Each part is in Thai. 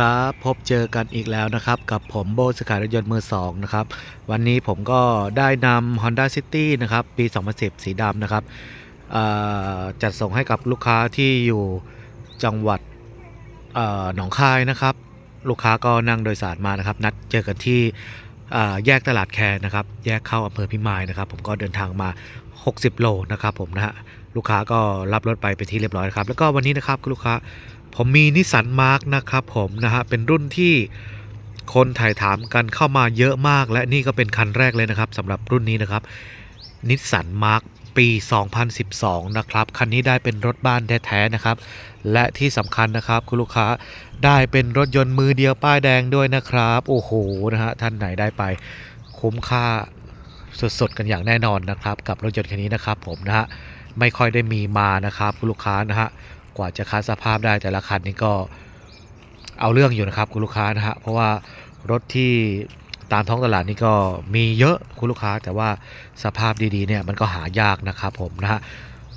ครับพบเจอกันอีกแล้วนะครับ กับผมโบสขายรถยนต์มือสองนะครับ วันนี้ผมก็ได้นำ Honda City นะครับ ปี 2010 สีดำนะครับจัดส่งให้กับลูกค้าที่อยู่จังหวัดหนองคายนะครับ ลูกค้าก็นั่งโดยสารมานะครับ นัดเจอกันที่แยกตลาดแคร์นะครับ แยกเข้าอำเภอพิมายนะครับ ผมก็เดินทางมา 60 โลนะครับผมนะฮะลูกค้าก็รับรถไปไปนที่เรียบร้อยนะครับ แล้วก็วันนี้นะครับคุณลูกค้า ผมมีนิสสันมาร์กนะครับผมนะฮะเป็นรุ่นที่คนถ่ายถามกันเข้ามาเยอะมาก และนี่ก็เป็นคันแรกเลยนะครับสำหรับรุ่นนี้นะครับนิสสันมาร์กปี 2012 นะครับ คันนี้ได้เป็นรถบ้านแท้ๆนะครับ และที่สำคัญนะครับคุณลูกค้าได้เป็นรถยนต์มือเดียวป้ายแดงด้วยนะครับ โอ้โหนะฮะท่านไหนได้ไป คุ้มค่าสดๆกันอย่างแน่นอนนะครับ กับรถยนต์คันนี้นะครับผมนะฮะไม่ค่อยได้มีมานะครับคุณลูกค้านะฮะ กว่าจะคัดสภาพได้แต่ละคันนี้ก็เอาเรื่องอยู่นะครับคุณลูกค้านะฮะเพราะว่ารถที่ตามท้องตลาดนี่ก็มีเยอะคุณลูกค้า แต่ว่าสภาพดีๆเนี่ยมันก็หายากนะครับผมนะฮะ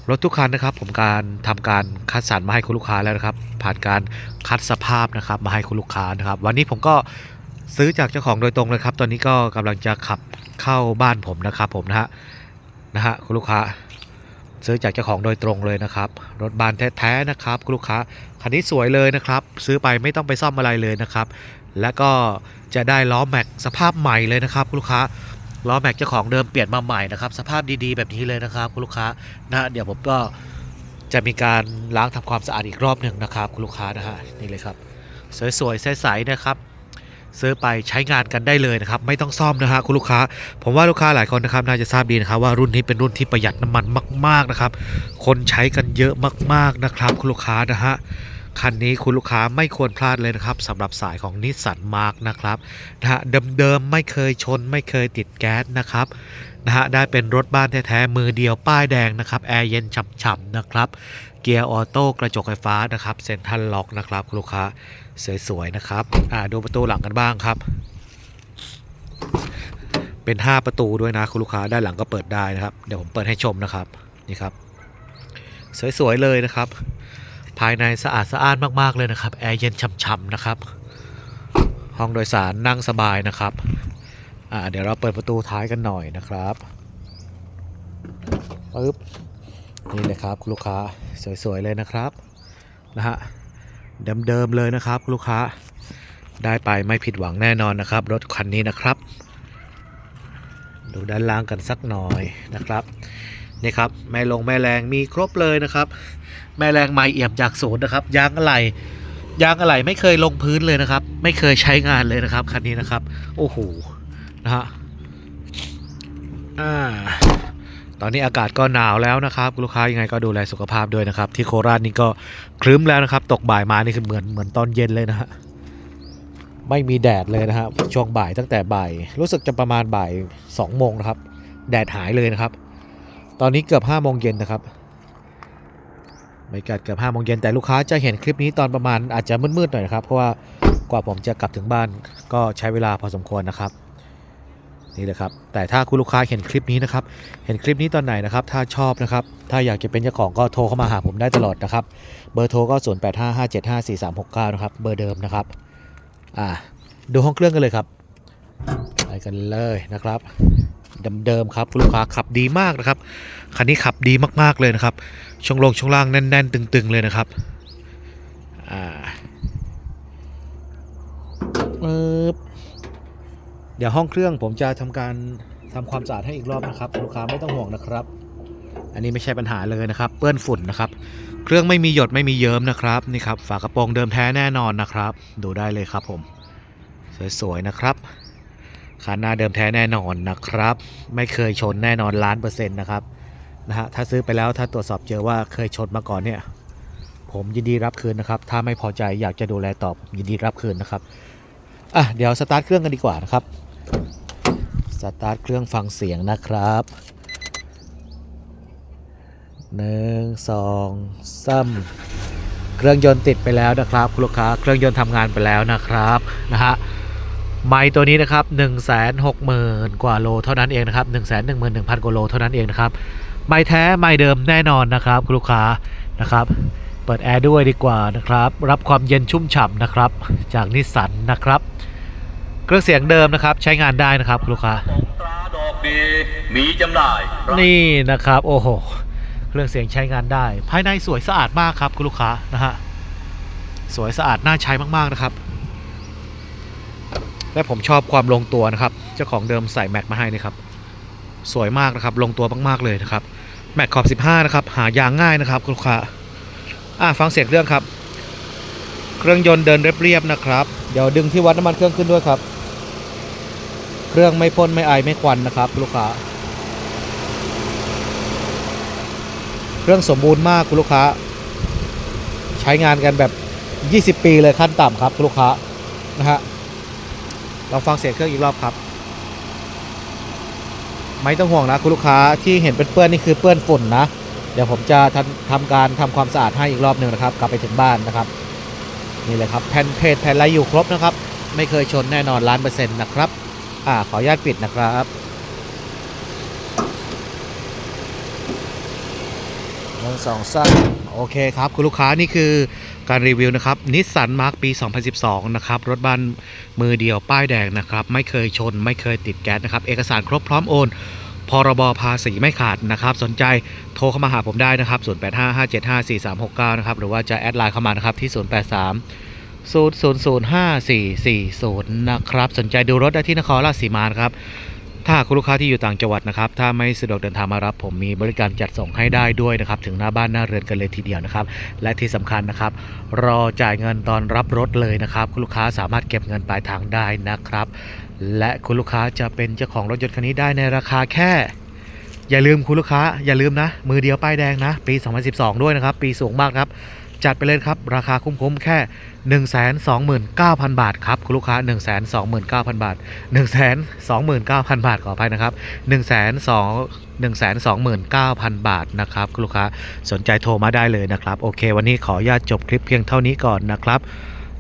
รถทุกคันนะครับ ผมการทำการคัดสรรมาให้คุณลูกค้าแล้วนะครับ ผ่านการคัดสภาพนะครับ มาให้คุณลูกค้านะครับ วันนี้ผมก็ซื้อจากเจ้าของโดยตรงเลยครับ ตอนนี้ก็กำลังจะขับเข้าบ้านผมนะครับ ผมนะฮะนะฮะคุณลูกค้า ซื้อจากเจ้าของโดยตรงเลยนะครับ รถบานแท้ๆนะครับคุณลูกค้าคันนี้สวยเลยนะครับ ซื้อไปไม่ต้องไปซ่อมอะไรเลยนะครับ แล้วก็จะได้ล้อแม็กสภาพใหม่เลยนะครับคุณลูกค้าล้อแม็กเจ้าของเดิมเปลี่ยนมาใหม่นะครับ สภาพดีๆแบบนี้เลยนะครับคุณลูกค้านะเดี๋ยวผมก็จะมีการล้างทำความสะอาดอีกรอบหนึ่งนะครับคุณลูกค้านะฮะนี่เลยครับ สวยๆใสๆนะครับ ซื้อไปใช้งานกันได้เลยนะครับ ไม่ต้องซ่อมนะฮะคุณลูกค้า ผมว่าลูกค้าหลายคนนะครับน่าจะทราบดีนะครับว่ารุ่นนี้เป็นรุ่นที่ประหยัดน้ำมันมาก ๆนะครับ คนใช้กันเยอะมาก ๆนะครับ คุณลูกค้านะฮะคันนี้คุณลูกค้าไม่ควรพลาดเลยนะครับสำหรับสายของนิสสันมาร์กนะครับนะฮะเดิมๆไม่เคยชน ไม่เคยติดแก๊สนะครับนะฮะได้เป็นรถบ้านแท้ๆมือเดียวป้ายแดงนะครับแอร์เย็นฉ่ำๆนะครับเกียร์ออโต้กระจกไฟฟ้านะครับเซ็นทรัลล็อกนะครับคุณลูกค้า สวยๆนะครับ อ่าดูประตูหลังกันบ้างครับ เป็น 5 ประตูด้วยนะคุณลูกค้าด้านหลังก็เปิดได้นะครับ เดี๋ยวผมเปิดให้ชมนะครับนี่ครับ สวยๆเลยนะครับ ภายในสะอาดสะอ้านมากๆเลยนะครับแอร์เย็นฉ่ำๆนะครับ ห้องโดยสารนั่งสบายนะครับอ่าเดี๋ยวเราเปิดประตูท้ายกันหน่อยนะครับปึ๊บนี่เลยครับคุณลูกค้าสวยๆเลยนะครับนะฮะ เดิมๆเลยนะครับ ลูกค้าได้ไปไม่ผิดหวังแน่นอนนะครับ รถคันนี้นะครับ ดูด้านล่างกันสักหน่อยนะครับนี่ครับแม่ลงแม่แรงมีครบเลยนะครับ แม่แรงไม่เอี่ยมจากศูนย์นะครับยางอะไหล่ยางอะไหล่ไม่เคยลงพื้นเลยนะครับ ไม่เคยใช้งานเลยนะครับคันนี้นะครับ โอ้โหนะฮะอ่า ตอนนี้อากาศก็หนาวแล้วนะครับลูกค้ายังไงก็ดูแลสุขภาพด้วยนะครับ ที่โคราชนี่ก็ครึ้มแล้วนะครับ ตกบ่ายมานี่คือเหมือนเหมือนตอนเย็นเลยนะฮะไม่มีแดดเลยนะครับช่วงบ่ายตั้งแต่บ่าย รู้สึกจะประมาณบ่าย2โมงนะครับ แดดหายเลยนะครับ ตอนนี้เกือบ5โมงเย็นนะครับไม่เกิดเกือบ5โมงเย็นแต่ลูกค้าจะเห็นคลิปนี้ตอนประมาณอาจจะมืดๆหน่อยนะครับ เพราะว่ากว่าผมจะกลับถึงบ้านก็ใช้เวลาพอสมควรนะครับ นี่เลยครับแต่ถ้าคุณลูกค้าเห็นคลิปนี้นะครับเห็นคลิปนี้ตอนไหนนะครับถ้าชอบนะครับถ้าอยากจะเป็นเจ้าของก็โทรเข้ามาหาผมได้ตลอดนะครับเบอร์โทรก็ 0855754369นะครับเบอร์เดิมนะครับอ่าดูห้องเครื่องกันเลยครับไปกันเลยนะครับเดิมๆครับคุณลูกค้าขับดีมากนะครับคันนี้ขับดีมากๆเลยนะครับช่วงลงช่วงล่างแน่น ๆ ตึง ๆ เลยนะครับอ่าปึ๊บ เดี๋ยวห้องเครื่องผมจะทำการทำความสะอาดให้อีกรอบนะครับ ลูกค้าไม่ต้องห่วงนะครับ อันนี้ไม่ใช่ปัญหาเลยนะครับ เปื้อนฝุ่นนะครับ เครื่องไม่มีหยดไม่มีเยิ้มนะครับนี่ครับฝากระโปรงเดิมแท้แน่นอนนะครับ ดูได้เลยครับผม สวยๆนะครับคันหน้าเดิมแท้แน่นอนนะครับ ไม่เคยชนแน่นอนล้านเปอร์เซ็นต์นะครับนะฮะถ้าซื้อไปแล้วถ้าตรวจสอบเจอว่าเคยชนมาก่อนเนี่ย ผมยินดีรับคืนนะครับ ถ้าไม่พอใจอยากจะดูแลตอบยินดีรับคืนนะครับอะเดี๋ยวสตาร์ทเครื่องกันดีกว่านะครับ สตาร์ทเครื่องฟังเสียงนะครับหนึ่งสองสามเครื่องยนต์ติดไปแล้วนะครับคุณลูกค้าเครื่องยนต์ทำงานไปแล้วนะครับนะฮะไม้ตัวนี้นะครับ 1 6 0 0 0 0 กว่าโลเท่านั้นเองนะครับ1 1 1 0 0 0กว่าโลเท่านั้นเองนะครับไม้แท้ไม้เดิมแน่นอนนะครับคุณลูกค้านะครับ เปิดแอร์ด้วยดีกว่านะครับ รับความเย็นชุ่มฉ่ำนะครับ จากนิสสันนะครับ เครื่องเสียงเดิมนะครับใช้งานได้นะครับคุณลูกค้าตรงตราดอกดีมีจำหน่ายนี่นะครับโอ้โหเครื่องเสียงใช้งานได้ ภายในสวยสะอาดมากครับคุณลูกค้านะฮะสวยสะอาดน่าใช้มากๆนะครับ และผมชอบความลงตัวนะครับ เจ้าของเดิมใส่แม็กมาให้นะครับ สวยมากนะครับ ลงตัวมากๆเลยนะครับ แม็กขอบ 15 นะครับ หายางง่ายนะครับคุณลูกค้าอะฟังเสียงเครื่องครับ เครื่องยนต์เดินเรียบๆนะครับ เดี๋ยวดึงที่วัดน้ำมันเครื่องขึ้นด้วยครับ เครื่องไม่พ่นไม่ไอไม่ควันนะครับ ลูกค้า เครื่องสมบูรณ์มากคุณลูกค้า ใช้งานกันแบบ 20 ปีเลยขั้นต่ำครับคุณลูกค้านะฮะเราฟังเสียงเครื่องอีกรอบครับ ไม่ต้องห่วงนะคุณลูกค้าที่เห็นเป็นเปื้อนนี่คือเปื้อนฝุ่นนะ เดี๋ยวผมจะทำทำการทำความสะอาดให้อีกรอบหนึ่งนะครับ กลับไปถึงบ้านนะครับ นี่เลยครับแผ่นเพจแผ่นไรอยู่ครบนะครับ ไม่เคยชนแน่นอนล้านเปอร์เซ็นต์นะครับ อ่า ขออนุญาตปิดนะครับหนึ่งสองสามโอเคครับ คุณลูกค้านี่คือการรีวิวนะครับนิสสันมาร์กปี 2012 นะครับ รถบ้านมือเดียวป้ายแดงนะครับ ไม่เคยชน ไม่เคยติดแก๊สนะครับ เอกสารครบพร้อมโอนพรบภาษีไม่ขาดนะครับ สนใจโทรเข้ามาหาผมได้นะครับ 0855754369 นะครับ หรือว่าจะแอดไลน์เข้ามานะครับที่ 083 0005440 นะครับ สนใจดูรถได้ที่นครราชสีมาครับ ถ้าคุณลูกค้าที่อยู่ต่างจังหวัดนะครับ ถ้าไม่สะดวกเดินทางมารับ ผมมีบริการจัดส่งให้ได้ด้วยนะครับ ถึงหน้าบ้านหน้าเรือนกันเลยทีเดียวนะครับ และที่สำคัญนะครับ รอจ่ายเงินตอนรับรถเลยนะครับ คุณลูกค้าสามารถเก็บเงินปลายทางได้นะครับ และคุณลูกค้าจะเป็นเจ้าของรถยนต์คันนี้ได้ในราคาแค่อย่าลืมคุณลูกค้าอย่าลืมนะ มือเดียวป้ายแดงนะ ปี 2012 ด้วยนะครับ ปีสูงมากครับ จัดไปเลยครับ ราคาคุ้มๆแค่ 129,000 บาทครับ คุณลูกค้า 129,000 บาท 129,000 บาทขออภัยนะครับ 1 2 129,000 บาทนะครับคุณลูกค้าสนใจโทรมาได้เลยนะครับ โอเค วันนี้ขออนุญาตจบคลิปเพียงเท่านี้ก่อนนะครับ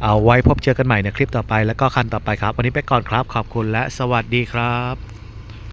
เอาไว้พบเจอกันใหม่ในคลิปต่อไป แล้วก็คันต่อไปครับ วันนี้ไปก่อนครับขอบคุณและสวัสดีครับ